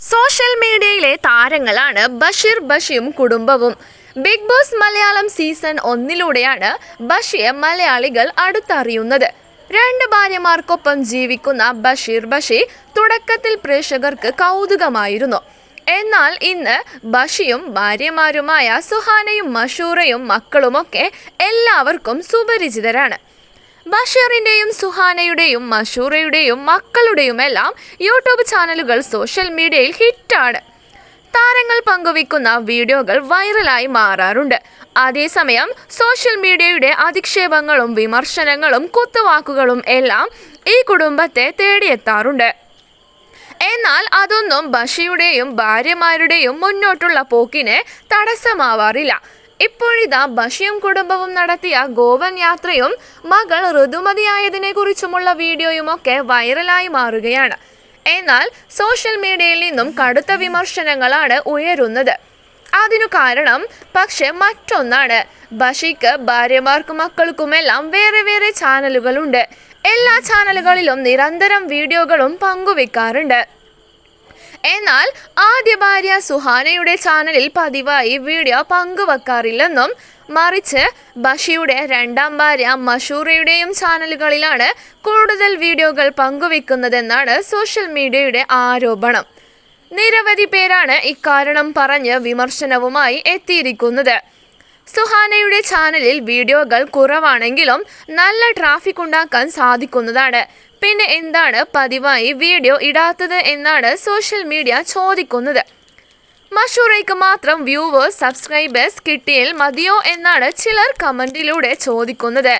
Social മീഡിയയിലെ താരങ്ങളാണ് ബഷീർ ബഷിയും കുടുംബവും. ബിഗ് ബോസ് മലയാളം സീസൺ ഒന്നിലൂടെയാണ് ബഷിയെ മലയാളികൾ അടുത്തറിയുന്നത്. രണ്ട് ഭാര്യമാർക്കൊപ്പം ജീവിക്കുന്ന ബഷീർ ബഷി തുടക്കത്തിൽ പ്രേക്ഷകർക്ക് കൗതുകമായിരുന്നു. എന്നാൽ ഇന്ന് ബഷിയും ഭാര്യമാരുമായ സുഹാനയും മഷൂറയും മക്കളുമൊക്കെ എല്ലാവർക്കും സുപരിചിതരാണ്. ബഷീറിന്റെയും സുഹാനയുടെയും മഷൂറയുടെയും മക്കളുടെയും എല്ലാം യൂട്യൂബ് ചാനലുകൾ സോഷ്യൽ മീഡിയയിൽ ഹിറ്റാണ്. താരങ്ങൾ പങ്കുവയ്ക്കുന്ന വീഡിയോകൾ വൈറലായി മാറാറുണ്ട്. അതേസമയം സോഷ്യൽ മീഡിയയുടെ അധിക്ഷേപങ്ങളും വിമർശനങ്ങളും കുത്തുവാക്കുകളും എല്ലാം ഈ കുടുംബത്തെ തേടിയെത്താറുണ്ട്. എന്നാൽ അതൊന്നും ബഷിയുടെയും ഭാര്യമാരുടെയും മുന്നോട്ടുള്ള പോക്കിനെ തടസ്സമാവാറില്ല. ഇപ്പോഴിതാ ബഷിയും കുടുംബവും നടത്തിയ ഗോവൻ യാത്രയും മകൾ ഋതുമതിയായതിനെ കുറിച്ചുമുള്ള വീഡിയോയുമൊക്കെ വൈറലായി മാറുകയാണ്. എന്നാൽ സോഷ്യൽ മീഡിയയിൽ നിന്നും കടുത്ത വിമർശനങ്ങളാണ് ഉയരുന്നത്. അതിനു കാരണം പക്ഷെ മറ്റൊന്നാണ്. ബഷിക്ക് ഭാര്യമാർക്കും മക്കൾക്കുമെല്ലാം വേറെ വേറെ ചാനലുകളുണ്ട്. എല്ലാ ചാനലുകളിലും നിരന്തരം വീഡിയോകളും പങ്കുവെക്കാറുണ്ട്. എന്നാൽ ആദ്യ ഭാര്യ സുഹാനയുടെ ചാനലിൽ പതിവായി വീഡിയോ പങ്കുവെക്കാറില്ലെന്നും മറിച്ച് ബഷിയുടെ രണ്ടാം ഭാര്യ മഷൂറയുടെയും ചാനലുകളിലാണ് കൂടുതൽ വീഡിയോകൾ പങ്കുവെക്കുന്നതെന്നാണ് സോഷ്യൽ മീഡിയയുടെ ആരോപണം. നിരവധി പേരാണ് ഇക്കാരണം പറഞ്ഞ് വിമർശനവുമായി എത്തിയിരിക്കുന്നത്. സുഹാനയുടെ ചാനലിൽ വീഡിയോകൾ കുറവാണെങ്കിലും നല്ല ട്രാഫിക് ഉണ്ടാക്കാൻ സാധിക്കുന്നതാണ്. പിന്നെ എന്താണ് പതിവായി വീഡിയോ ഇടാത്തത് എന്നാണ് സോഷ്യൽ മീഡിയ ചോദിക്കുന്നത്. മഷൂറയ്ക്ക് മാത്രം വ്യൂവേഴ്സ് സബ്സ്ക്രൈബേഴ്സ് കിട്ടിയാൽ മതിയോ എന്നാണ് ചിലർ കമന്റിലൂടെ ചോദിക്കുന്നത്.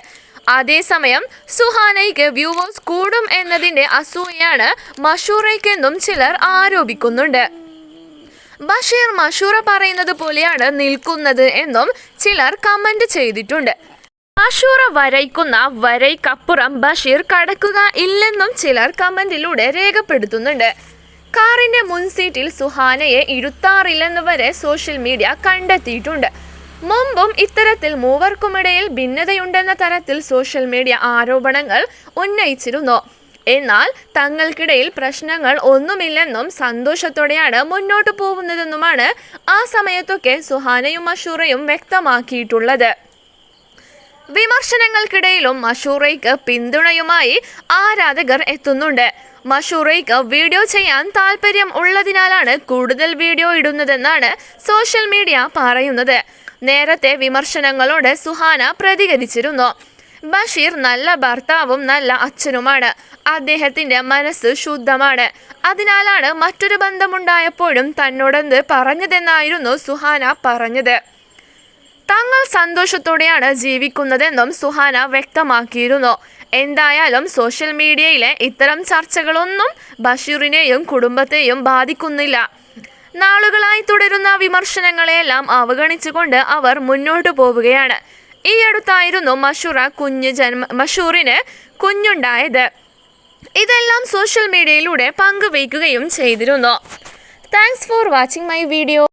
അതേസമയം സുഹാനയ്ക്ക് വ്യൂവേഴ്സ് കൂടും എന്നതിന്റെ അസൂയാണ് മഷൂറയ്ക്കെന്നും ചിലർ ആരോപിക്കുന്നുണ്ട്. ബഷീർ മഷൂറ പറയുന്നത് പോലെയാണ് നിൽക്കുന്നത് എന്നും ചിലർ കമന്റ് ചെയ്തിട്ടുണ്ട്. മഷൂറ വരയ്ക്കുന്ന വരയ്ക്കപ്പുറം ബഷീർ കടക്കുക ഇല്ലെന്നും ചിലർ കമന്റിലൂടെ രേഖപ്പെടുത്തുന്നുണ്ട്. കാറിന്റെ മുൻസീറ്റിൽ സുഹാനയെ ഇരുത്താറില്ലെന്ന് വരെ സോഷ്യൽ മീഡിയ കണ്ടെത്തിയിട്ടുണ്ട്. മുമ്പും ഇത്തരത്തിൽ മൂവർക്കുമിടയിൽ ഭിന്നതയുണ്ടെന്ന തരത്തിൽ സോഷ്യൽ മീഡിയ ആരോപണങ്ങൾ ഉന്നയിച്ചിരുന്നു. എന്നാൽ തങ്ങൾക്കിടയിൽ പ്രശ്നങ്ങൾ ഒന്നുമില്ലെന്നും സന്തോഷത്തോടെയാണ് മുന്നോട്ടു പോകുന്നതെന്നുമാണ് ആ സമയത്തൊക്കെ സുഹാനയും അഷൂറയും വ്യക്തമാക്കിയിട്ടുള്ളത്. വിമർശനങ്ങൾക്കിടയിലും മഷൂറയ്ക്ക് പിന്തുണയുമായി ആരാധകർ എത്തുന്നുണ്ട്. മഷൂറയ്ക്ക് വീഡിയോ ചെയ്യാൻ താല്പര്യം ഉള്ളതിനാലാണ് കൂടുതൽ വീഡിയോ ഇടുന്നതെന്നാണ് സോഷ്യൽ മീഡിയ പറയുന്നത്. നേരത്തെ വിമർശനങ്ങളോട് സുഹാന പ്രതികരിച്ചിരുന്നു. ബഷീർ നല്ല ഭർത്താവും നല്ല അച്ഛനുമാണ്. അദ്ദേഹത്തിന്റെ മനസ്സ് ശുദ്ധമാണ്. അതിനാലാണ് മറ്റൊരു ബന്ധമുണ്ടായപ്പോഴും തന്നോടെന്ത് പറഞ്ഞതെന്നായിരുന്നു സുഹാന പറഞ്ഞത്. തങ്ങൾ സന്തോഷത്തോടെയാണ് ജീവിക്കുന്നതെന്നും സുഹാന വ്യക്തമാക്കിയിരുന്നു. എന്തായാലും സോഷ്യൽ മീഡിയയിലെ ഇത്തരം ചർച്ചകളൊന്നും ബഷീറിനെയും കുടുംബത്തെയും ബാധിക്കുന്നില്ല. നാളുകളായി തുടരുന്ന വിമർശനങ്ങളെയെല്ലാം അവഗണിച്ചുകൊണ്ട് അവർ മുന്നോട്ടു പോവുകയാണ്. ഈ അടുത്തായിരുന്നു മഷൂറ കുഞ്ഞ് ജന്മ മഷൂറിന് കുഞ്ഞുണ്ടായത്. ഇതെല്ലാം സോഷ്യൽ മീഡിയയിലൂടെ പങ്കുവയ്ക്കുകയും ചെയ്തിരുന്നു. Thanks for watching my video